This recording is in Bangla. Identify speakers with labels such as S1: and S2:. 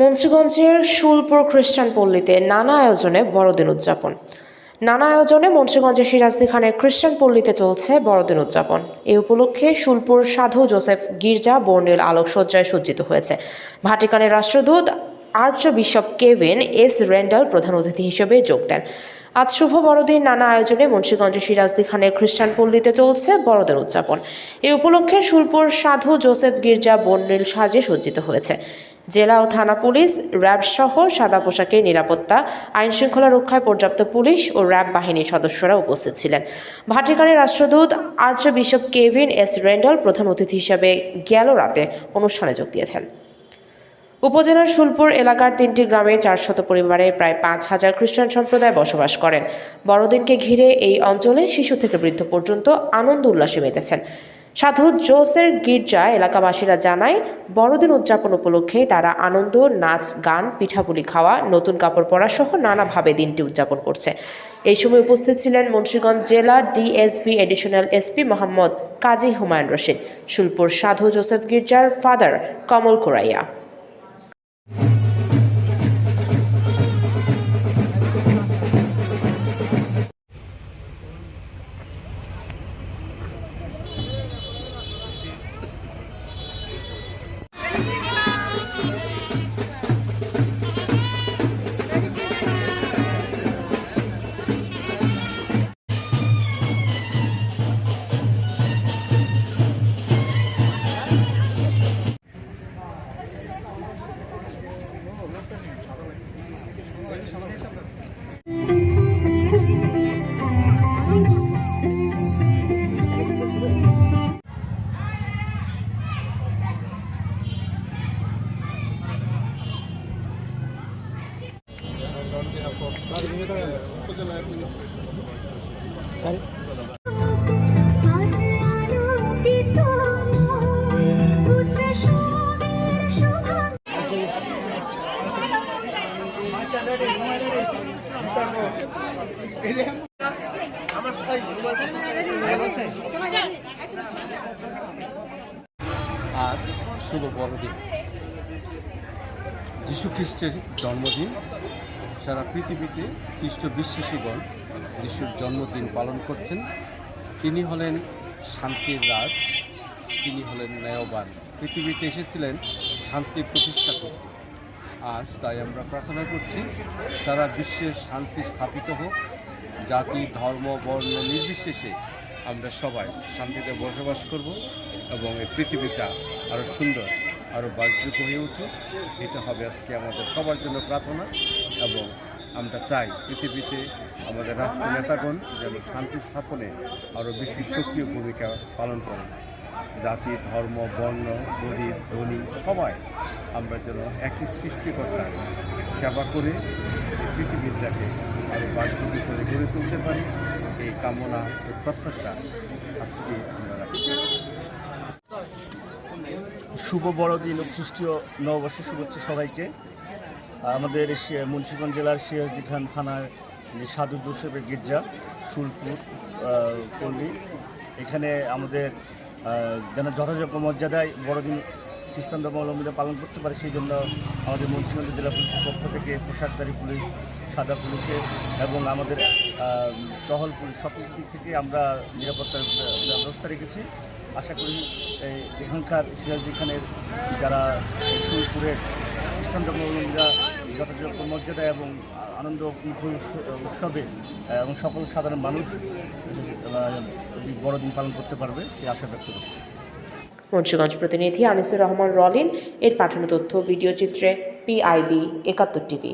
S1: মুন্সিগঞ্জের শুলপুর খ্রিস্টান পল্লীতে নানা আয়োজনে বড়দিন উদযাপন। নানা আয়োজনে মুন্সিগঞ্জের সিরাজদি খানের খ্রিস্টান পল্লীতে চলছে বড়দিন উদযাপন। এই উপলক্ষে শুলপুর সাধু জোসেফ গির্জা বর্ণিল আলোকসজ্জায় সজ্জিত হয়েছে। ভাটিকানের রাষ্ট্রদূত archbishop Kevin S Randall প্রধান অতিথি হিসেবে যোগ দেন। আজ শুভ বড়দিন, নানা আয়োজনে মুন্সিগঞ্জের সিরাজদি খানের খ্রিস্টান পল্লীতে চলছে বড়দিন উদযাপন। এই উপলক্ষে শুলপুর সাধু জোসেফ গির্জা বর্ণিল সাজে সজ্জিত হয়েছে। জেলা ও থানা পুলিশ, র্যাব সহ সাদা পোশাকে নিরাপত্তা আইন শৃঙ্খলা রক্ষায় পর্যাপ্ত পুলিশ ও র্যাব বাহিনীর সদস্যরা উপস্থিত ছিলেন। ভাটিকানের রাষ্ট্রদূত archbishop Kevin S. Randall প্রধান অতিথি হিসাবে গেল রাতে অনুষ্ঠানে যোগ দিয়েছেন। উপজেলার শুলপুর এলাকার তিনটি গ্রামে চারশত পরিবারে প্রায় পাঁচ হাজার খ্রিস্টান সম্প্রদায় বসবাস করেন। বড়দিনকে ঘিরে এই অঞ্চলে শিশু থেকে বৃদ্ধ পর্যন্ত আনন্দ উল্লাসে মেতেছেন। সাধু জোসের গির্জা এলাকাবাসীরা জানায়, বড়দিন উদযাপন উপলক্ষে তারা আনন্দ, নাচ, গান, পিঠাপুলি খাওয়া, নতুন কাপড় পরা সহ নানাভাবে দিনটি উদযাপন করছে। এই সময় উপস্থিত ছিলেন মুন্সীগঞ্জ জেলা DSP additional SP Mohammad Kazi Humayun Rashid Shulpur সাধু জোসেফ গির্জার ফাদার কমল কোরাইয়া।
S2: আজ
S3: আজ শুভ বড়দিন যীশু খ্রিস্টের জন্মদিন। সারা পৃথিবীতে খ্রিস্ট বিশ্বাসীগণ যিশুর জন্মদিন পালন করছেন। তিনি হলেন শান্তির রাজ। তিনি হলেন ন্যায়বান। পৃথিবীতে এসেছিলেন শান্তি প্রতিষ্ঠা করতে আজ তাই আমরা প্রার্থনা করছি, সারা বিশ্বে শান্তি স্থাপিত হোক, জাতি, ধর্ম, বর্ণ নির্বিশেষে আমরা সবাই শান্তিতে বসবাস করব এবং এই পৃথিবীটা আরও সুন্দর আরও বাসযোগ্য হয়ে উঠুক। এটা হবে আজকে আমাদের সবার জন্য প্রার্থনা এবং আমরা চাই পৃথিবীতে আমাদের রাষ্ট্র নেতাগণ যেন শান্তি স্থাপনে আরও বেশি সক্রিয় ভূমিকা পালন করেন। জাতি, ধর্ম, বর্ণ গরিব ধনী, সবাই আমরা যেন একই সৃষ্টিকর্তা সেবা করে পৃথিবীটাকে আরও বাণিজ্যিক করে গড়ে তুলতে পারি, এই কামনা এই প্রত্যাশা আজকে আমরা রাখছি।
S4: শুভ বড়দিন ও খ্রিস্টীয় নববর্ষের শুভেচ্ছা সবাইকে। আমাদের মুন্সিগঞ্জ জেলার সিরাজদি খান থানার যে সাধু জোসেফের গির্জা সুলপুর পল্লী। এখানে আমাদের যেন যথাযোগ্য মর্যাদায় বড়দিন খ্রিস্টান ধর্মাবলম্বীরা পালন করতে পারে, সেই জন্য আমাদের মুন্সিগঞ্জ জেলা পুলিশের পক্ষ থেকে পোশাকদারি পুলিশ, সাদা পুলিশের এবং আমাদের টহল পুলিশ সকল দিক থেকে আমরা নিরাপত্তার ব্যবস্থা রেখেছি। আশা করি এখানকার সিরাজদি যারা সুরপুরের খ্রিস্টান ধর্মাবলম্বীরা যথাযথ মর্যাদা এবং আনন্দ উৎসবে এবং সকল সাধারণ মানুষ বড়দিন পালন করতে পারবে সে আশা ব্যক্ত করছি।
S1: মুন্সিগঞ্জ প্রতিনিধি আনিসুর রহমান রলিন, এর পাঠানো তথ্য, ভিডিও চিত্রে, পিআইবি একাত্তর টিভি।